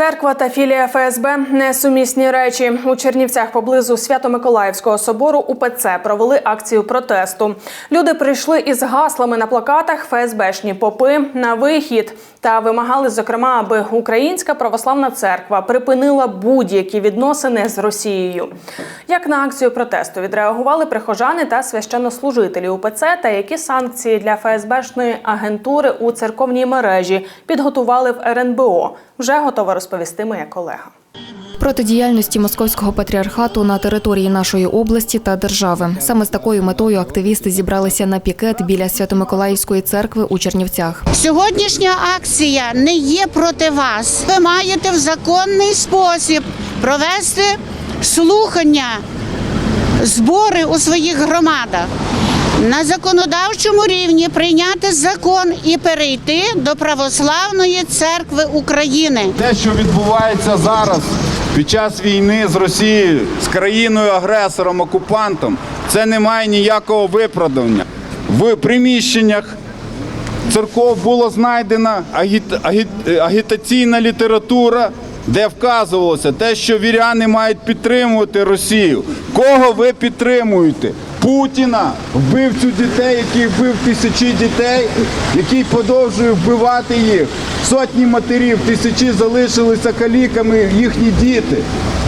Церква та філія ФСБ несумісні речі. У Чернівцях поблизу Свято-Миколаївського собору УПЦ провели акцію протесту. Люди прийшли із гаслами на плакатах ФСБшні попи на вихід та вимагали, зокрема, аби Українська православна церква припинила будь-які відносини з Росією. Як на акцію протесту відреагували прихожани та священнослужителі УПЦ, та які санкції для ФСБшної агентури у церковній мережі підготували в РНБО, вже готова розповісти моя колега. Проти діяльності московського патріархату на території нашої області та держави. Саме з такою метою активісти зібралися на пікет біля Свято-Миколаївської церкви у Чернівцях. Сьогоднішня акція не є проти вас. Ви маєте в законний спосіб провести слухання, збори у своїх громадах. На законодавчому рівні прийняти закон і перейти до Православної церкви України. Те, що відбувається зараз під час війни з Росією, з країною агресором, окупантом, це не має ніякого виправдання. В приміщеннях церков була знайдена агіт- агіт- агітаційна література, де вказувалося те, що віряни мають підтримувати Росію. Кого ви підтримуєте? Путіна, вбивцю дітей, який вбив тисячі дітей, який продовжує вбивати їх. Сотні матерів, тисячі залишилися каліками, їхні діти.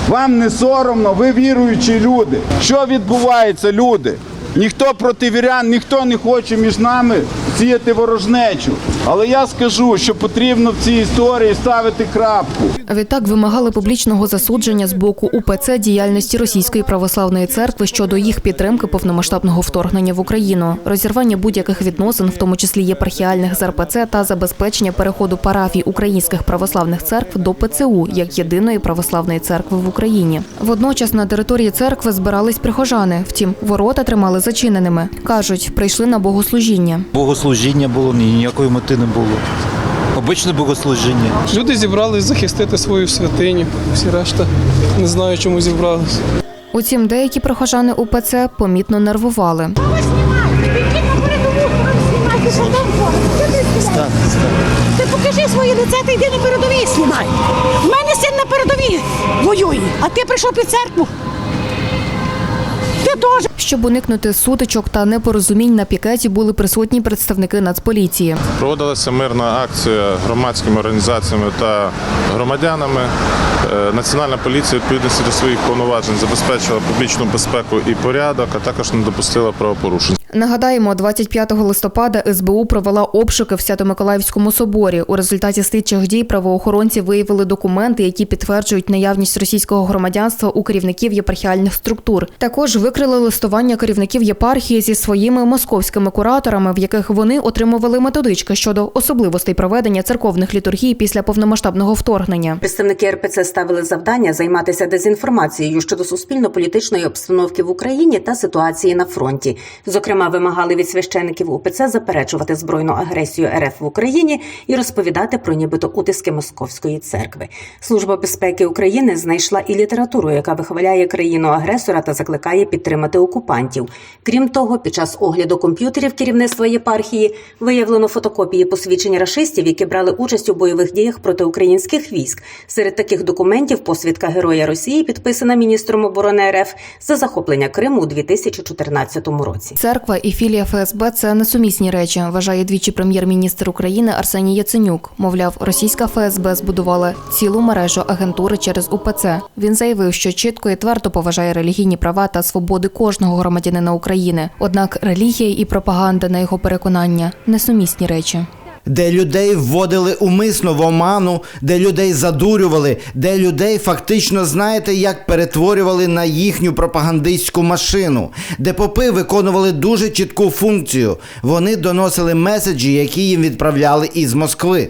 Вам не соромно, ви віруючі люди. Що відбувається, люди? Ніхто проти вірян, ніхто не хоче між нами сіяти ворожнечу. Але я скажу, що потрібно в цій історії ставити крапку. Відтак вимагали публічного засудження з боку УПЦ діяльності Російської православної церкви щодо їх підтримки повномасштабного вторгнення в Україну, розірвання будь-яких відносин, в тому числі єпархіальних з РПЦ, та забезпечення переходу парафій українських православних церкв до ПЦУ як єдиної православної церкви в Україні. Водночас на території церкви збирались прихожани. Втім, ворота тримали зачиненими. кажуть, прийшли на богослужіння. Богослужіння було, ніякої мети не було. Обичне богослужіння. Люди зібрались захистити свою святиню. Всі решта не знаю, чому зібрались. Утім, деякі прихожани УПЦ помітно нервували. Ти покажи своє лице та йди на передовій знімай. В мене син на передовій воює, а ти прийшов під церкву. Ти теж. Щоб уникнути сутичок та непорозумінь на пікеті були присутні представники Нацполіції. Проводилася мирна акція громадськими організаціями та громадянами. Е, Національна поліція відповідності до своїх повноважень забезпечила публічну безпеку і порядок, а також не допустила правопорушень. Нагадаємо, 25 листопада СБУ провела обшуки в Свято-Миколаївському соборі. У результаті слідчих дій правоохоронці виявили документи, які підтверджують наявність російського громадянства у керівників єпархіальних структур. Також викрили листування керівників єпархії зі своїми московськими кураторами, в яких вони отримували методички щодо особливостей проведення церковних літургій після повномасштабного вторгнення. Представники РПЦ ставили завдання займатися дезінформацією щодо суспільно-політичної обстановки в Україні та ситуації на фронті. Зокрема, вимагали від священиків УПЦ заперечувати збройну агресію РФ в Україні і розповідати про нібито утиски Московської церкви. Служба безпеки України знайшла і літературу, яка вихваляє країну агресора та закликає підтримати окупантів. Крім того, під час огляду комп'ютерів керівництва єпархії виявлено фотокопії посвідчень рашистів, які брали участь у бойових діях проти українських військ. Серед таких документів посвідка Героя Росії підписана міністром оборони РФ за захоплення Криму у 2014 році. Церква і філія ФСБ це несумісні речі, вважає двічі прем'єр-міністр України Арсеній Яценюк. Мовляв, російська ФСБ збудувала цілу мережу агентури через УПЦ. Він заявив, що чітко і твердо поважає релігійні права та свободи кожного громадянина України. Однак релігія і пропаганда, на його переконання, несумісні речі. Де людей вводили умисно в оману, де людей задурювали, де людей фактично знаєте, як перетворювали на їхню пропагандистську машину, де попи виконували дуже чітку функцію. Вони доносили меседжі, які їм відправляли із Москви.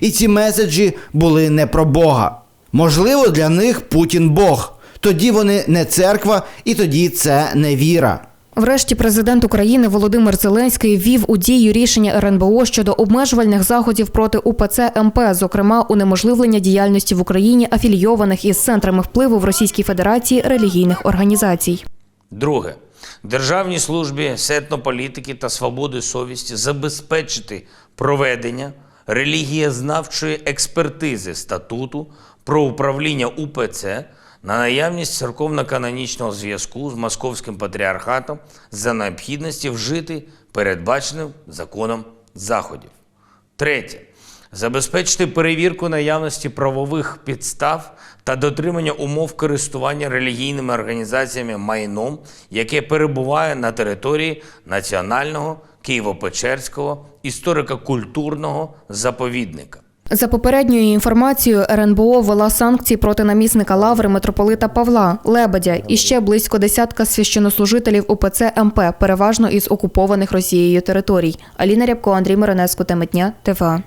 І ці меседжі були не про Бога. Можливо, для них Путін Бог. Тоді вони не церква, і тоді це не віра. Врешті президент України Володимир Зеленський ввів у дію рішення РНБО щодо обмежувальних заходів проти УПЦ МП, зокрема унеможливлення діяльності в Україні афілійованих із центрами впливу в Російській Федерації релігійних організацій. Друге. Державній службі з етнополітики та свободи совісті забезпечити проведення релігієзнавчої експертизи статуту про управління УПЦ на наявність церковно-канонічного зв'язку з Московським патріархатом за необхідності вжити передбаченим законом заходів. Третє. Забезпечити перевірку наявності правових підстав та дотримання умов користування релігійними організаціями майном, яке перебуває на території Національного Києво-Печерського історико-культурного заповідника. За попередньою інформацією, РНБО ввела санкції проти намісника лаври митрополита Павла Лебедя і ще близько десятка священнослужителів УПЦ МП, переважно із окупованих Росією територій. Аліна Рябко, Андрій Миронеско, Теми дня, ТВА.